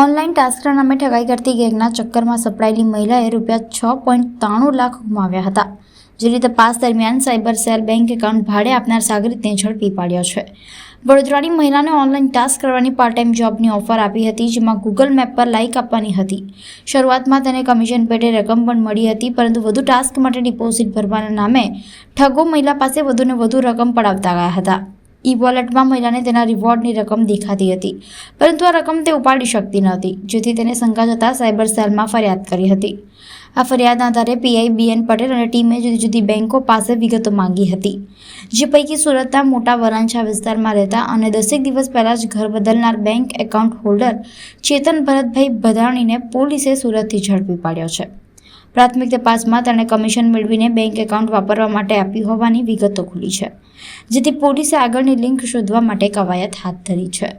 Online ટાસ્કના નામે ઠગાઈ કરતી ગેંગના ચક્કરમાં સપડાયેલી મહિલાએ રૂપિયા છ પોઈન્ટ ત્રાણું લાખ ગુમાવ્યા હતા. જેની તપાસ દરમિયાન સાયબર સેલ બેંક એકાઉન્ટ ભાડે આપનાર સાગરિતને ઝડપી પાડ્યો છે. વડોદરાની મહિલાને ઓનલાઈન ટાસ્ક કરવાની પાર્ટ ટાઈમ જોબની ઓફર આપી હતી, જેમાં ગૂગલ મેપ પર લાઇક આપવાની હતી. શરૂઆતમાં તેને કમિશન પેટે રકમ પણ મળી હતી, પરંતુ વધુ ટાસ્ક માટે ડિપોઝિટ ભરવાના નામે ઠગો મહિલા પાસે વધુને વધુ રકમ પડાવતા ગયા હતા. ઈ વોલેટમાં મહિલાને તેના રિવોર્ડની રકમ દેખાતી હતી, પરંતુ આ રકમ તે ઉપાડી શકતી નહોતી, જેથી તેને શંકા જતાં સાયબર સેલમાં ફરિયાદ કરી હતી. આ ફરિયાદના આધારે પીઆઈ બીએન પટેલ અને ટીમે જુદી જુદી બેન્કો પાસે વિગતો માંગી હતી, જે પૈકી સુરતના મોટા વરાંછા વિસ્તારમાં રહેતા અને દસેક દિવસ પહેલાં જ ઘર બદલનાર bank account holder Chetan Bharatbhai ભદાણીને પોલીસે સુરતથી ઝડપી પાડ્યો છે. પ્રાથમિક તપાસમાં તેણે કમિશન મેળવીને બેંક એકાઉન્ટ વાપરવા માટે આપી હોવાની વિગતો ખુલી છે, જેથી પોલીસે આગળની લિંક શોધવા માટે કવાયત હાથ ધરી છે.